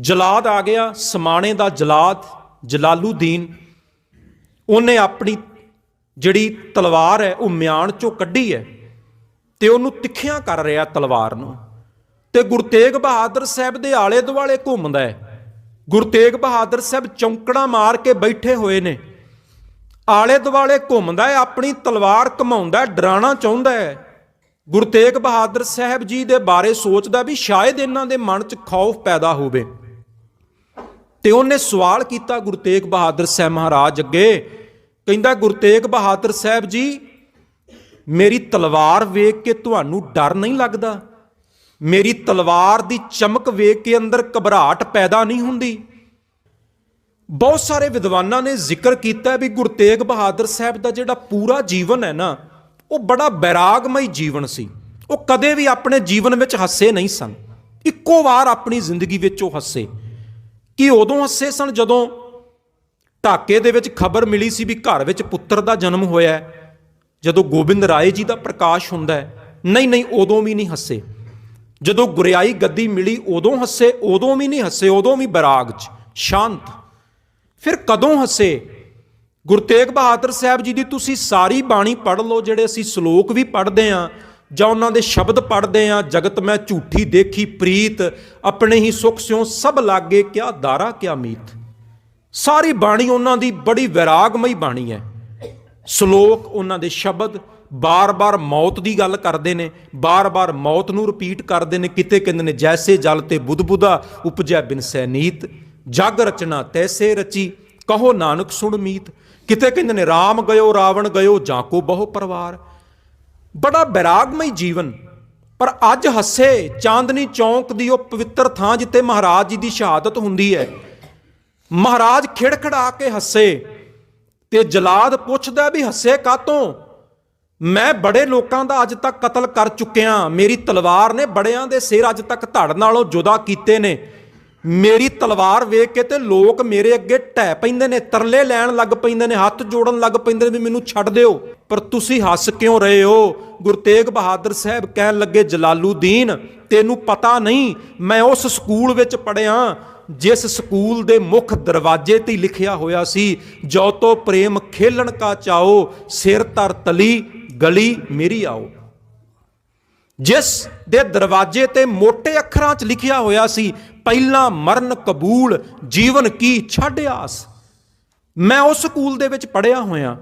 ਜਲਾਦ ਆ ਗਿਆ ਸਮਾਣੇ ਦਾ ਜਲਾਦ ਜਲਾਲੂਦੀਨ। ਉਹਨੇ ਆਪਣੀ ਜਿਹੜੀ ਤਲਵਾਰ ਹੈ ਉਹ ਮਿਆਨ ਚੋਂ ਕੱਢੀ ਹੈ ਤੇ ਉਹਨੂੰ ਤਿੱਖਿਆਂ ਕਰ ਰਿਹਾ ਤਲਵਾਰ ਨੂੰ। ਤੇ ਗੁਰਤੇਗ ਬਹਾਦਰ ਸਾਹਿਬ ਦੇ ਆਲੇ ਦੁਆਲੇ ਘੁੰਮਦਾ ਹੈ। ਗੁਰਤੇਗ ਬਹਾਦਰ ਸਾਹਿਬ ਚੌਂਕੜਾ ਮਾਰ ਕੇ ਬੈਠੇ ਹੋਏ ਨੇ। ਆਲੇ ਦੁਆਲੇ ਘੁੰਮਦਾ ਹੈ ਆਪਣੀ ਤਲਵਾਰ ਘਮਾਉਂਦਾ ਹੈ, ਡਰਾਣਾ ਚਾਹੁੰਦਾ ਹੈ। ਗੁਰੂ ਤੇਗ ਬਹਾਦਰ ਸਾਹਿਬ ਜੀ ਦੇ ਬਾਰੇ ਸੋਚਦਾ ਵੀ ਸ਼ਾਇਦ ਇਹਨਾਂ ਦੇ ਮਨ 'ਚ ਖੌਫ ਪੈਦਾ ਹੋਵੇ। ਤੇ ਉਹਨੇ ਸਵਾਲ ਕੀਤਾ ਗੁਰੂ ਤੇਗ ਬਹਾਦਰ ਸਾਹਿਬ ਮਹਾਰਾਜ ਅੱਗੇ, ਕਹਿੰਦਾ, ਗੁਰੂ ਤੇਗ ਬਹਾਦਰ ਸਾਹਿਬ ਜੀ, ਮੇਰੀ ਤਲਵਾਰ ਵੇਖ ਕੇ ਤੁਹਾਨੂੰ ਡਰ ਨਹੀਂ ਲੱਗਦਾ? ਮੇਰੀ ਤਲਵਾਰ ਦੀ ਚਮਕ ਵੇਖ ਕੇ ਅੰਦਰ ਘਬਰਾਹਟ ਪੈਦਾ ਨਹੀਂ ਹੁੰਦੀ? ਬਹੁਤ ਸਾਰੇ ਵਿਦਵਾਨਾਂ ਨੇ ਜ਼ਿਕਰ ਕੀਤਾ ਵੀ ਗੁਰੂ ਤੇਗ ਬਹਾਦਰ ਸਾਹਿਬ ਦਾ ਜਿਹੜਾ ਪੂਰਾ ਜੀਵਨ ਹੈ ਨਾ, ਉਹ ਬੜਾ ਬੈਰਾਗਮਈ ਜੀਵਨ ਸੀ। ਉਹ ਕਦੇ ਵੀ ਆਪਣੇ ਜੀਵਨ ਵਿੱਚ ਹੱਸੇ ਨਹੀਂ ਸਨ। ਇੱਕੋ ਵਾਰ ਆਪਣੀ ਜ਼ਿੰਦਗੀ ਵਿੱਚ ਉਹ ਹੱਸੇ। ਕਿ ਉਦੋਂ ਹੱਸੇ ਸਨ ਜਦੋਂ ਢਾਕੇ ਦੇ ਵਿੱਚ ਖਬਰ ਮਿਲੀ ਸੀ ਵੀ ਘਰ ਵਿੱਚ ਪੁੱਤਰ ਦਾ ਜਨਮ ਹੋਇਆ ਜਦੋਂ ਗੋਬਿੰਦ ਰਾਏ ਜੀ ਦਾ ਪ੍ਰਕਾਸ਼ ਹੁੰਦਾ ਹੈ, ਨਹੀਂ ਨਹੀਂ, ਉਦੋਂ ਵੀ ਨਹੀਂ ਹੱਸੇ। ਜਦੋਂ ਗੁਰਿਆਈ ਗੱਦੀ ਮਿਲੀ, ਉਦੋਂ ਹੱਸੇ, ਉਦੋਂ ਵੀ ਨਹੀਂ ਹੱਸੇ, ਉਦੋਂ ਵੀ ਬਰਾਗ 'ਚ, ਸ਼ਾਂਤ। ਫਿਰ ਕਦੋਂ ਹੱਸੇ? ਗੁਰੂ ਤੇਗ ਬਹਾਦਰ ਸਾਹਿਬ ਜੀ ਦੀ ਤੁਸੀਂ ਸਾਰੀ ਬਾਣੀ ਪੜ੍ਹ ਲਓ, ਜਿਹੜੇ ਅਸੀਂ ਸ਼ਲੋਕ ਵੀ ਪੜ੍ਹਦੇ ਆਂ ਜਾਂ ਉਹਨਾਂ ਦੇ ਸ਼ਬਦ ਪੜ੍ਹਦੇ ਆਂ, ਜਗਤ ਮੈਂ ਝੂਠੀ ਦੇਖੀ ਪ੍ਰੀਤ, ਆਪਣੇ ਹੀ ਸੁਖ ਸਿਉ ਸਭ ਲਾਗੇ ਕਿਆ ਦਾਰਾ, ਕਿਆ ਮੀਤ। ਸਾਰੀ ਬਾਣੀ ਉਹਨਾਂ ਦੀ ਬੜੀ ਵਿਰਾਗਮਈ ਬਾਣੀ ਹੈ ਸ਼ਲੋਕ ਉਹਨਾਂ ਦੇ ਸ਼ਬਦ ਬਾਰ-ਬਾਰ ਮੌਤ ਦੀ ਗੱਲ ਕਰਦੇ ਨੇ, ਬਾਰ-ਬਾਰ ਮੌਤ ਨੂੰ ਰਿਪੀਟ ਕਰਦੇ ਨੇ, ਕਿਤੇ ਕਹਿੰਦੇ ਨੇ, ਜੈਸੇ ਜਲ ਤੇ ਬੁੱਧਬੁਦਾ ਉਪਜੈ ਬਿਨਸੈ ਨੀਤ। ਜਗ ਰਚਨਾ ਤੈਸੇ ਰਚੀ, ਕਹੋ ਨਾਨਕ ਸੁਣ ਮੀਤ। ਕਿਤੇ ਕਹਿੰਦੇ ਨੇ RAM ਗਇਓ, ਰਾਵਣ ਗਇਓ, ਜਾਂ ਕੋ ਬਹੁ ਪਰਿਵਾਰ। ਬੜਾ ਬੈਰਾਗਮਈ ਜੀਵਨ। ਪਰ ਅੱਜ ਹੱਸੇ ਚਾਂਦਨੀ ਚੌਂਕ ਦੀ ਉਹ ਪਵਿੱਤਰ ਥਾਂ ਜਿੱਥੇ ਮਹਾਰਾਜ ਜੀ ਦੀ ਸ਼ਹਾਦਤ ਹੁੰਦੀ ਹੈ। ਮਹਾਰਾਜ ਖਿੜਖੜਾ ਕੇ ਹੱਸੇ ਤੇ ਜਲਾਦ ਪੁੱਛਦਾ ਵੀ ਹੱਸੇ ਕਾਤੋਂ ਮੈਂ ਬੜੇ ਲੋਕਾਂ ਦਾ ਅੱਜ ਤੱਕ ਕਤਲ ਕਰ ਚੁੱਕਿਆ। ਮੇਰੀ ਤਲਵਾਰ ਨੇ ਬੜਿਆਂ ਦੇ ਸਿਰ ਅੱਜ ਤੱਕ ਧੜ ਨਾਲੋਂ ਜੁਦਾ ਕੀਤੇ ਨੇ। ਮੇਰੀ ਤਲਵਾਰ ਵੇਖ ਕੇ ਤੇ ਲੋਕ ਮੇਰੇ ਅੱਗੇ ਢਹਿ ਪੈਂਦੇ ਨੇ, ਤਰਲੇ ਲੈਣ ਲੱਗ ਪੈਂਦੇ ਨੇ, ਹੱਥ ਜੋੜਨ ਲੱਗ ਪੈਂਦੇ ਨੇ ਵੀ ਮੈਨੂੰ ਛੱਡ ਦਿਓ। ਪਰ ਤੁਸੀਂ ਹੱਸ ਕਿਉਂ ਰਹੇ ਹੋ? ਗੁਰੂ ਤੇਗ ਬਹਾਦਰ ਸਾਹਿਬ ਕਹਿਣ ਲੱਗੇ, ਜਲਾਲੂਦੀਨ, ਤੈਨੂੰ ਪਤਾ ਨਹੀਂ, ਮੈਂ ਉਸ ਸਕੂਲ ਵਿੱਚ ਪੜਿਆ ਜਿਸ ਸਕੂਲ ਦੇ ਮੁੱਖ ਦਰਵਾਜ਼ੇ ਤੇ ਲਿਖਿਆ ਹੋਇਆ ਸੀ, ਜੋ ਤੋ ਪ੍ਰੇਮ ਖੇਲਣ ਕਾ ਚਾਓ ਸਿਰ ਤਰ ਤਲੀ, ਗਲੀ ਮੇਰੀ ਆਓ। ਜਿਸ ਦੇ ਦਰਵਾਜ਼ੇ ਤੇ ਮੋٹے ਅੱਖਰਾਂ 'ਚ ਲਿਖਿਆ ਹੋਇਆ ਸੀ, ਪਹਿਲਾ ਮਰਨ ਕਬੂਲ, ਜੀਵਨ ਕੀ ਛੱਡ ਆਸ। ਮੈਂ ਉਸ ਸਕੂਲ ਦੇ ਵਿੱਚ ਪੜਿਆ ਹੋਇਆ।